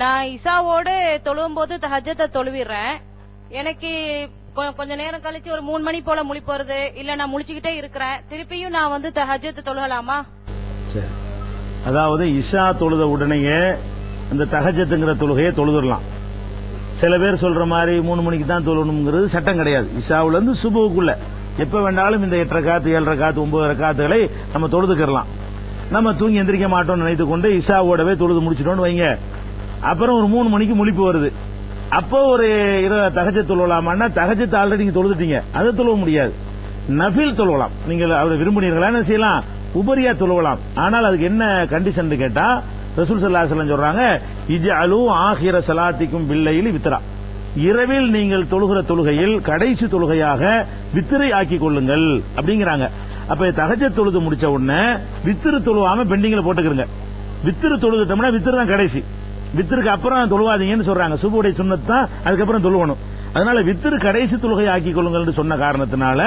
நான் இசாவோடு தொழுவும் போது தஹஜத்தை தொழுவிடுறேன். எனக்கு கொஞ்ச நேரம் கழிச்சு ஒரு மூணு மணி போல முழிப்பு வருது. இல்ல நான் முழிச்சுக்கிட்டே இருக்கிறேன். திருப்பியும் நான் வந்து தஹஜத்தை தொழுகலாமா? சரி. அதாவது இஷா தொழுத உடனேயே அந்த தகஜத்துங்கிற தொழுகையை தொழுதுடலாம். சில பேர் சொல்ற மாதிரி மூணு மணிக்கு தான் தொழணுங்கிறது சட்டம் கிடையாது. இஷாவுல இருந்து சுபுவுக்குள்ள. எப்ப வேண்டாலும் இந்த எட்டரை காத்து ஏழரை காத்து ஒன்பதரை காத்துகளை நம்ம தொழுதுக்கிறலாம். நம்ம தூங்கி எந்திரிக்க மாட்டோம்னு நினைத்து கொண்டு இஷாவோடவே தொழுது முடிச்சிட்டோம்னு வைங்க. அப்புறம் ஒரு மூணு மணிக்கு முழிப்பு வருது. அப்போ ஒரு இரவு தகஜ தொழுவலாமான்னா தகஜத்தை ஆல்ரெடி நீங்க தொழுதுட்டீங்க. அதை தொழுவ முடியாது. நஃபில் தொழுவலாம். நீங்கள் அவரை விரும்பினீர்களா என்ன செய்யலாம்? உபரியா தொழுவலாம். ஆனால் அதுக்கு என்ன கண்டிஷன் கேட்டா ரசூல் ஸல்லல்லாஹு அலைஹி வஸல்லம் சொல்றாங்க ஆகிர சலாத்திக்கும் பிள்ளையில் வித்ரா. இரவில் நீங்கள் தொழுகிற தொழுகையில் கடைசி தொழுகையாக வித்திரை ஆக்கி கொள்ளுங்கள் அப்படிங்கிறாங்க. அப்ப தகஜ தொழுது முடிச்ச உடனே வித்திரு தொழுவாம பெண்டிங்ல போட்டுக்கிறங்க வித்திரு தொழுதுட்டோம்னா வித்திரு தான் கடைசி. வித்திருக்கு அப்புறம் தொழுவாதீங்கன்னு சொல்றாங்க. சுபுடைய சுண்ணத்து தான் அதுக்கப்புறம் தொழுவணும். அதனால வித்திரு கடைசி தொழுகை ஆக்கி கொள்ளுங்கள் சொன்ன காரணத்தினால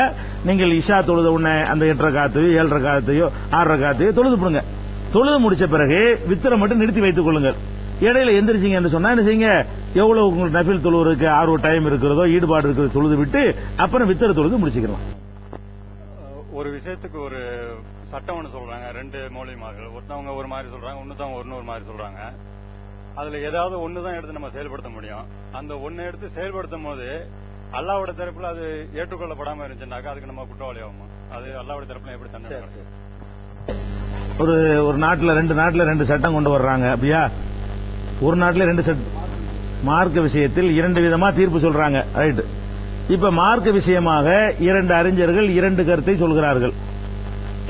நீங்கள் இஷா தொழுத உடனே அந்த எட்டரை காத்தையோ ஏழரை காத்தையோ ஆறரை காத்தையோ தொழுது போடுங்க தொழுது முடிச்ச பிறகு வித்திரை மட்டும் நிறுத்தி வைத்துக் கொள்ளுங்கள். இடையில எந்திரிச்சிங்க என்று சொன்னா என்ன செய்யுங்க? எவ்வளவு உங்களுக்கு நபில் தொழுவருக்கு ஆர்வ டைம் இருக்கிறதோ ஈடுபாடு இருக்கிறது தொழுது விட்டு அப்புறம் வித்திரை தொழுது முடிச்சுக்கலாம். ஒரு விஷயத்துக்கு ஒரு சட்டம் ஒன்று சொல்றாங்க. ரெண்டு மூலியமாக ஒருத்தவங்க ஒரு மாதிரி சொல்றாங்க இன்னொருத்தவங்க ஒன்னு ஒரு மாதிரி சொல்றாங்க. அதுல ஏதாவது ஒண்ணு தான் எடுத்து நம்ம செயல்படுத்த முடியும். அந்த ஒண்ணு எடுத்து செயல்படுத்தும் போது அல்லாவோட தரப்புல அது ஏற்றுக்கொள்ளப்படாம இருந்துச்சுனாக்கா அதுக்கு நம்ம குற்றவாளி ஆகுமா அது அல்லாவோட தரப்புல எப்படி தண்டனை? ஒரு ஒரு நாட்டுல ரெண்டு நாட்டுல ரெண்டு சட்டம் கொண்டு வர்றாங்க அப்படியா? ஒரு நாட்டுல ரெண்டு சட் மார்க்க விஷயத்தில் இரண்டு விதமா தீர்ப்பு சொல்றாங்க ரைட் இப்ப மார்க்க விஷயமாக இரண்டு அறிஞர்கள் இரண்டு கருத்தை சொல்கிறார்கள்.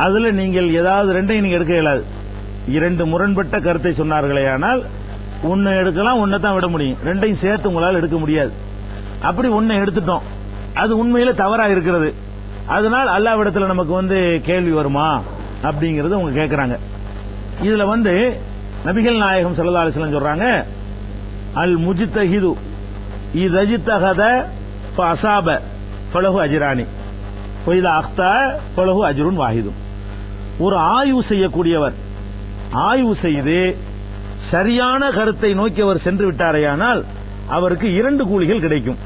அதுல நீங்கள் ஏதாவது ரெண்டையும் நீங்க எடுக்க இயலாது. இரண்டு முரண்பட்ட கருத்தை சொன்னார்களே ஆனால் ஒன்னு எடுக்கலாம் ஒன்னை தான் விட முடியும். ரெண்டையும் சேர்த்து உங்களால் எடுக்க முடியாது. அப்படி ஒன்னை எடுத்துட்டோம். அது உண்மையில தவறா இருக்கிறது. அதனால் அல்லாவிடத்துல நமக்கு வந்து கேள்வி வருமா? அப்படிங்கறது அவங்க கேட்கறாங்க இதுல வந்து நபிகள் நாயகம் ஸல்லல்லாஹு அலைஹி சொல்றாங்க அல் முஜித்தஹிது இதஜித்தகத அசாப ஃபலஹு அஜிராணி வைத அக்தா ஃபலஹு அஜ்ருன் வாஹிதும் ஒரு ஆய்வு செய்யக்கூடியவர் ஆய்வு செய்து சரியான கருத்தை நோக்கி அவர் சென்று விட்டாரேயானால் அவருக்கு இரண்டு கூலிகள் கிடைக்கும்.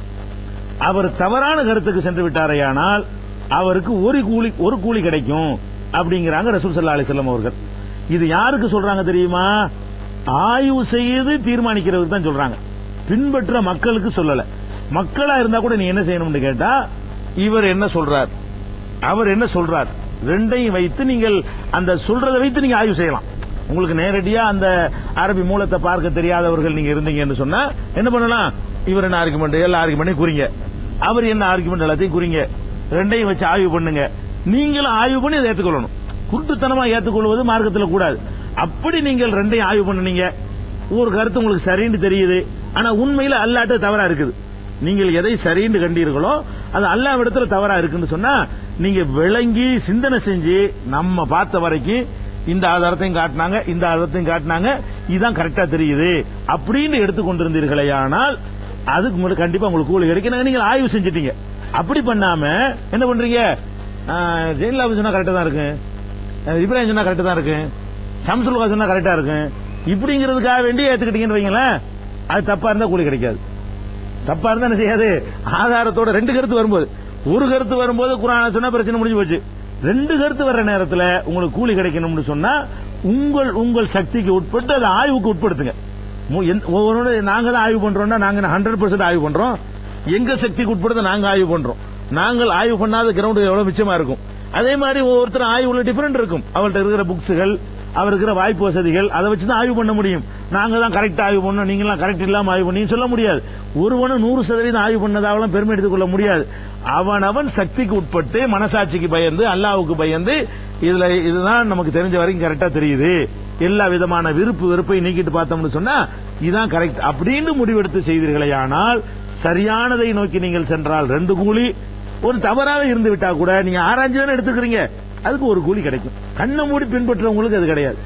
அவர் தவறான கருத்துக்கு சென்று விட்டாரேயானால் அவருக்கு ஒரு கூலி ஒரு கூலி கிடைக்கும் அப்படிங்கிறாங்க ரசூல் சல்லா அலிசல்லம் அவர்கள். இது யாருக்கு சொல்றாங்க தெரியுமா? ஆய்வு செய்து தீர்மானிக்கிறவருக்கு தான் சொல்றாங்க. பின்பற்ற மக்களுக்கு சொல்லல. மக்களா இருந்தா கூட நீ என்ன செய்யணும்னு கேட்டா இவர் என்ன சொல்றார்? அவர் என்ன சொல்றார்? ரெண்டையும் வைத்து நீங்கள் அந்த சொல்றதை வைத்து நீங்க ஆய்வு செய்யலாம். உங்களுக்கு நேரடியா அந்த அரபி மூலத்தை பார்க்க தெரியாதவர்கள் நீங்க இருந்தீங்கன்னு சொன்னா என்ன பண்ணலாம்? இவர் என்ன ஆர்குமெண்ட் எல்லா ஆர்குமெண்ட்டையும் குறிங்க. அவர் என்ன ஆர்குமெண்ட் எல்லாத்தையும் குறிங்க. ரெண்டையும் வச்சு ஆய்வு பண்ணுங்க. நீங்களும் ஆய்வு பண்ணி அதை ஏத்துக்கொள்ளணும். குருட்டுத்தனமா ஏத்துக்கொள்வது மார்க்கத்தில் கூடாது. அப்படி நீங்கள் ரெண்டையும் ஆய்வு பண்ணுனீங்க. ஒரு கருத்து உங்களுக்கு சரின்னு தெரியுது. ஆனா உண்மையில அல்லாட்ட தவறா இருக்குது. நீங்கள் எதை சரின்னு கண்டீர்களோ அது அல்லாவிடத்துல தவறா இருக்குன்னு சொன்னா நீங்க விளங்கி சிந்தனை செஞ்சு நம்ம பார்த்த வரைக்கும் இந்த ஆதாரத்தையும் காட்டினாங்க இந்த ஆதாரத்தையும் காட்டினாங்க. இதுதான் கரெக்டா தெரியுது. அப்படின்னு எடுத்துக்கொண்டிருந்தீர்களே ஆனால் அதுக்கு முன்னாடி கண்டிப்பா உங்களுக்கு கூலி கிடைக்கும். நீங்கள் ஆய்வு செஞ்சிட்டீங்க. அப்படி பண்ணாம என்ன பண்றீங்க? ஜெயலலிதா சொன்னா கரெக்டா தான் இருக்கு இப்ராஹிம் சொன்னா கரெக்டா தான் இருக்கு சம்சுல்கா சொன்னா கரெக்டா இருக்கு இப்படிங்கிறதுக்காக வேண்டி ஏத்துக்கிட்டீங்கன்னு வைங்களேன் அது தப்பா இருந்தா கூலி கிடைக்காது. தப்பா இருந்தா என்ன செய்யாது? ஆதாரத்தோட ரெண்டு கருத்து வரும்போது. ஒரு கருத்து வரும்போது குரான சொன்னா பிரச்சனை முடிஞ்சு போச்சு. ரெண்டு கருத்து வர்ற நேரத்தில் உங்களுக்கு கூலி கிடைக்கணும்னு சொன்னா உங்கள் உங்கள் சக்திக்கு உட்பட்டு அதை ஆய்வுக்கு உட்படுத்துங்க. மு- எந்த- ஒவ்வொரு நாங்க தான் ஆய்வு பண்றோம்னா நாங்க ஹண்ட்ரட் பர்சன்ட் ஆய்வு பண்றோம்? எங்க சக்திக்கு உட்படுத்த நாங்க ஆய்வு பண்றோம். நாங்கள் ஆய்வு பண்ணாத கிரவுண்ட் எவ்வளவு மிச்சமா இருக்கும்? அதே மாதிரி ஒவ்வொருத்தரும் ஆய்வுல டிஃபரெண்ட் இருக்கும். அவள்கிட்ட இருக்கிற புக்ஸுகள் அவர் இருக்கிற வாய்ப்பு வசதிகள் அதை வச்சு தான் ஆய்வு பண்ண முடியும். நாங்க தான் கரெக்டாக ஆய்வு பண்ணோம் நீங்களாம் கரெக்ட் இல்லாம ஆய்வு பண்ணி சொல்ல முடியாது. ஒருவனும் நூறு சதவீதம் ஆய்வு பண்ணதாவெல்லாம் பெருமை எடுத்துக்கொள்ள முடியாது. அவன் அவன் சக்திக்கு உட்பட்டு மனசாட்சிக்கு பயந்து அல்லாவுக்கு பயந்து இதுல இதுதான் நமக்கு தெரிஞ்ச வரைக்கும் கரெக்டா தெரியுது. எல்லா விதமான விருப்பு வெறுப்பை நீக்கிட்டு பார்த்தோம்னு சொன்னா இதுதான் கரெக்ட் அப்படின்னு முடிவெடுத்து செய்தீர்களே ஆனால் சரியானதை நோக்கி நீங்கள் சென்றால் ரெண்டு கூலி ஒரு தவறாக இருந்து விட்டா கூட நீங்க ஆராய்ச்சி தானே எடுத்துக்கிறீங்க. அதுக்கு ஒரு கூலி கிடைக்கும். கண்ணை மூடி பின்பற்றவங்களுக்கு அது கிடையாது.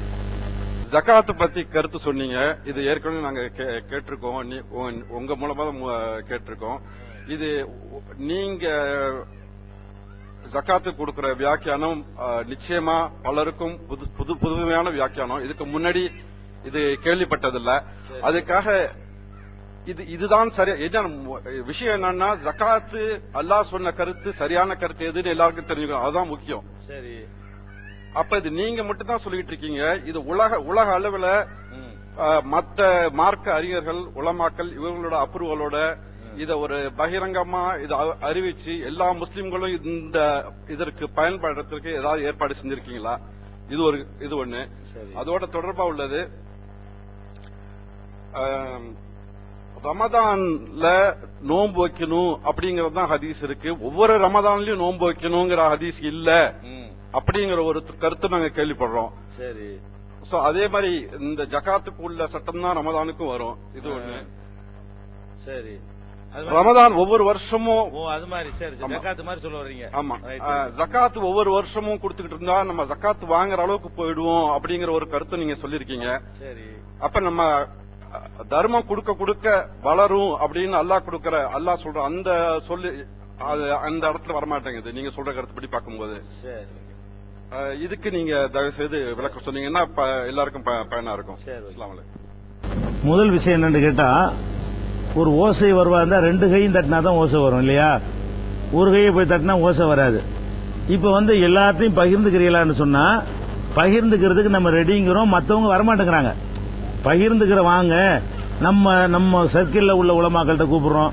ஜகாத் பத்தி கருத்து சொன்னீங்க. இது ஏற்கனவே நாங்க கே- கேட்டிருக்கோம். உங்க- மூலமா தான் கேட்டிருக்கோம். இது நீங்க ஜக்காத்து கொடுக்கிற வியாக்கியானம் நிச்சயமா பலருக்கும் புது புது புதுமையான வியாக்கியானம். இதுக்கு முன்னாடி இது கேள்விப்பட்டதில்ல. அதுக்காக இது இதுதான் சரி என்ன விஷயம் என்னன்னா ஜகாத்து அல்லாஹ் சொன்ன கருத்து சரியான கருத்து எதுன்னு எல்லாருக்கும் தெரிஞ்சுக்கணும். அதுதான் முக்கியம். சரி. அப்ப இது நீங்க மட்டும் தான் சொல்லிட்டு இருக்கீங்க. இது உலக உலக அளவுல மத்த மார்க்க அறிஞர்கள் உலமாக்கள் இவங்களோட அப்ரூவலோட இத ஒரு பகிரங்கமா இத அறிவிச்சு எல்லா முஸ்லிம்களும் இந்த இதற்கு பயன்படுறதுக்கு ஏதாவது ஏற்பாடு செஞ்சிருக்கீங்களா? இது ஒரு இது ஒண்ணு. அதோட தொடர்பா உள்ளது ரமதான்ல நோன்பு வைக்கணும் அப்படிங்கறது தான் ஹதீஸ் இருக்கு. ஒவ்வொரு ரமதான்லயும் நோன்பு வைக்கணுங்கிற ஹதீஸ் இல்ல. அப்படிங்கிற ஒரு கருத்து நாங்க கேள்விப்படுறோம். சரி. சோ அதே மாதிரி இந்த ஜகாத்துக்கு உள்ள சட்டம் தான் ரமதானுக்கும் வரும். இது ஒண்ணு. சரி. ரமதான் ஒவ்வொரு வருஷமும் ஓ அது மாதிரி. சரி சரி. ஆமா. ஜக்காத்து மாதிரி சொல்ல வர்றீங்க. ஆமா. ஒவ்வொரு வருஷமும் கொடுத்துக்கிட்டு இருந்தா நம்ம ஜகாத் வாங்குற அளவுக்கு போயிடுவோம் அப்படிங்கிற ஒரு கருத்தை நீங்க சொல்லிருக்கீங்க சரி. அப்ப நம்ம தர்மம் கொடுக்க கொடுக்க வளரும் அப்படின்னு அல்லாஹ் கொடுக்கற அல்லாஹ் சொல்ற அந்த சொல்லு அது அந்த இடத்துல வரமாட்டேங்குது. நீங்க சொல்ற கருத்துப்படி பார்க்கும்போது. சரி அ, இதுக்கு நீங்க தயவு செய்து விளக்கம் சொன்னீங்கன்னா ப- எல்லாருக்கும் ப- பயனா இருக்கும். சரி. அஸ்ஸலாமு அலைக்கும். முதல் விஷயம் என்னன்னு கேட்டா ஒரு ஓசை வருவா இருந்தா ரெண்டு கையும் தட்டினா தான் ஓசை வரும் இல்லையா? ஒரு கையை போய் தட்டினா ஓசை வராது. இப்ப வந்து எல்லாத்தையும் பகிர்ந்துக்கிறீங்களான்னு சொன்னா பகிர்ந்துக்கிறதுக்கு நம்ம ரெடிங்கிறோம் மத்தவங்க வரமாட்டேங்கிறாங்க. பகிர்ந்துக்கிற வாங்க நம்ம நம்ம சர்க்கிள்ல உள்ள உலமாக்கள்கிட்ட கூப்பிடுறோம்.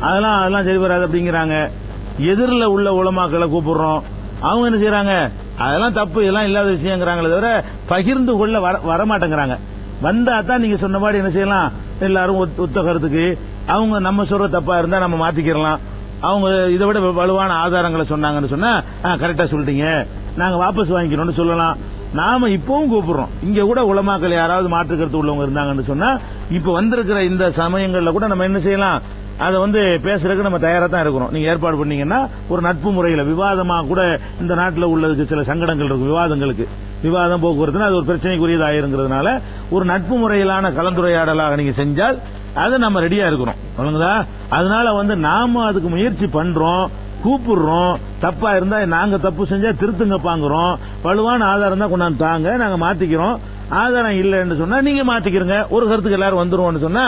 அதெல்லாம் அதெல்லாம் சரி வராது அப்படிங்கிறாங்க. எதிரில் உள்ள உலமாக்களை கூப்பிடுறோம். அவங்க என்ன செய்யறாங்க அதெல்லாம் தப்பு இதெல்லாம் இல்லாத விஷயங்கிறாங்களே தவிர பகிர்ந்து கொள்ள வர வரமாட்டேங்கிறாங்க. வந்தா தான் நீங்க சொன்ன மாதிரி என்ன செய்யலாம்? எல்லாரும் ஒத்- ஒத்த கருத்துக்கு அவங்க நம்ம சொல்ற தப்பா இருந்தா நம்ம மாத்திக்கிறலாம். அவங்க இதை விட வலுவான ஆதாரங்களை சொன்னாங்கன்னு சொன்னா கரெக்டா சொல்லிட்டீங்க. நாங்க வாபஸ் வாங்கிக்கிறோம்னு சொல்லலாம். நாம இப்பவும் கூப்பிடுறோம். இங்க கூட உலமாக்கள் யாராவது மாற்று உள்ளவங்க இருந்தாங்கன்னு சொன்னா இப்ப வந்திருக்கிற இந்த சமயங்கள்ல கூட நம்ம என்ன செய்யலாம்? அதை வந்து பேசுறதுக்கு நம்ம தயாராக தான் இருக்கிறோம் நீங்க ஏற்பாடு பண்ணீங்கன்னா ஒரு நட்பு முறையில் விவாதமாக கூட இந்த நாட்டில் உள்ளதுக்கு சில சங்கடங்கள் இருக்கும் விவாதங்களுக்கு. விவாதம் போக்குவரத்துனா அது ஒரு பிரச்சனைக்குரியதாயிருங்கிறதுனால ஒரு நட்பு முறையிலான கலந்துரையாடலாக நீங்க செஞ்சால் அதை நம்ம ரெடியா இருக்கிறோம் ஒழுங்குதா? அதனால வந்து நாம அதுக்கு முயற்சி பண்றோம் கூப்பிடுறோம். தப்பா இருந்தா நாங்க தப்பு செஞ்சா திருத்துங்கப்பாங்கிறோம் வலுவான ஆதாரம் தான் கொண்டாந்து தாங்க நாங்க மாத்திக்கிறோம். ஆதாரம் இல்லைன்னு சொன்னா நீங்க மாத்திக்கிறங்க. ஒரு கருத்துக்கு எல்லாரும் வந்துருவோம்னு சொன்னா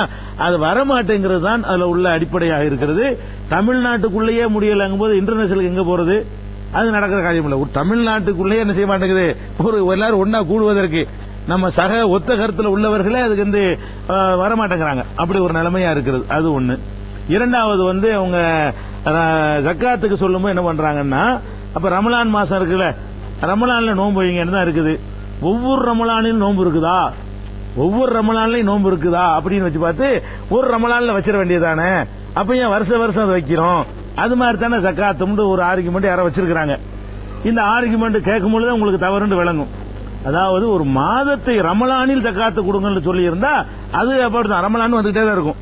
அது வரமாட்டேங்கிறது தான் அதுல உள்ள அடிப்படையாக இருக்கிறது. தமிழ்நாட்டுக்குள்ளேயே முடியலங்கும் போது இன்டர்நேஷனலுக்கு எங்க போறது? அது நடக்கிற காரியம் இல்லை ஒரு தமிழ்நாட்டுக்குள்ளேயே என்ன செய்ய மாட்டேங்குது? ஒரு எல்லாரும் ஒன்னா கூடுவதற்கு நம்ம சக ஒத்த கருத்துல உள்ளவர்களே அதுக்கு வந்து வரமாட்டேங்கிறாங்க. அப்படி ஒரு நிலைமையா இருக்கிறது. அது ஒண்ணு. இரண்டாவது வந்து அவங்க ஜக்காத்துக்கு சொல்லும்போது என்ன பண்றாங்கன்னா அப்ப ரமலான் மாசம் இருக்குல்ல ரமலான்ல நோன்பு வைங்கன்னு தான் இருக்குது. ஒவ்வொரு ரமலானிலும் நோன்பு இருக்குதா? ஒவ்வொரு ரமலான்லயும் நோன்பு இருக்குதா? அப்படின்னு வச்சு பார்த்து ஒரு ரமலான்ல வச்சிட வேண்டியதானே அப்ப ஏன் வருஷ வருஷம் அதை வைக்கிறோம்? அது மாதிரி தானே ஜக்காத்தும்னு ஒரு ஆர்குமெண்ட் யாரோ வச்சிருக்கிறாங்க. இந்த ஆர்குமெண்ட் கேட்கும் பொழுது உங்களுக்கு தவறுன்னு விளங்கும். அதாவது ஒரு மாதத்தை ரமலானில் ஜக்காத்து கொடுங்கன்னு சொல்லி இருந்தா அது அப்படிதான். ரமலான் வந்துகிட்டே தான் இருக்கும்.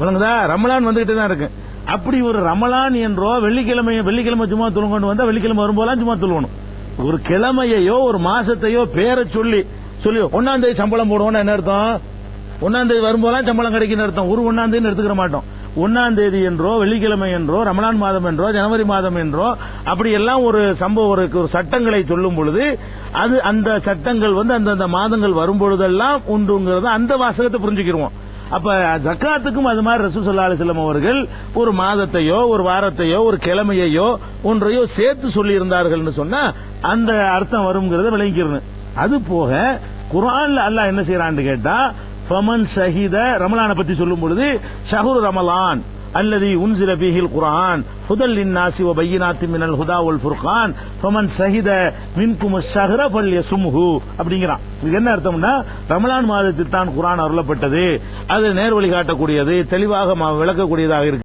விளங்குதா? ரமலான் வந்துகிட்டே தான் இருக்கு. அப்படி ஒரு ரமலான் என்றோ வெள்ளிக்கிழமை வெள்ளிக்கிழமை சும்மா கொண்டு வந்தா வெள்ளிக்கிழமை வரும்போதெல்லாம் சும்மா துளுவணும் ஒரு கிழமையையோ ஒரு மாசத்தையோ பேரை சொல்லி சொல்லி ஒன்னாம் தேதி சம்பளம் போடுவோம்னா என்ன அர்த்தம்? ஒன்னாம் தேதி வரும்போதெல்லாம் சம்பளம் கிடைக்குன்னு அர்த்தம். ஒரு ஒன்னாம் தேதி எடுத்துக்கிற மாட்டோம். ஒன்னாம் தேதி என்றோ வெள்ளிக்கிழமை என்றோ ரமணான் மாதம் என்றோ ஜனவரி மாதம் என்றோ அப்படி எல்லாம் ஒரு சம்பவம் ஒரு சட்டங்களை சொல்லும் பொழுது அது அந்த சட்டங்கள் வந்து அந்தந்த மாதங்கள் வரும் பொழுதெல்லாம் உண்டுங்கிறத அந்த வாசகத்தை புரிஞ்சுக்கிடுவோம் அப்ப ஜக்காத்துக்கும் அது மாதிரி ரசூ சொல்லா அலைஹி அவர்கள் ஒரு மாதத்தையோ ஒரு வாரத்தையோ ஒரு கிழமையையோ ஒன்றையோ சேர்த்து சொல்லி இருந்தார்கள்னு சொன்னா அந்த அர்த்தம் வருங்கிறத விளங்கிக்கிறணும் அது போக குரான்ல அல்லாஹ் என்ன செய்யறான்னு கேட்டா ஃபமன் ஷஹித ரமலானை பத்தி சொல்லும் பொழுது ஷஹுர் ரமலான். அல்லது உன்சில பிஹில் குரான் ஹுதல் லின்னாசி வ பையினாத்தி மினல் ஹுதா வல் ஃபுர்கான் ஃபமன் ஷஹித மின்கும் ஷஹ்ர ஃபல்யசும்ஹு அப்படிங்கிறான். இதுக்கு என்ன அர்த்தம்னா ரமலான் மாதத்தில் தான் குர்ஆன் அருளப்பட்டது. அது நேர்வழி காட்டக்கூடியது தெளிவாக ம- விளக்கக்கூடியதாக இருக்கு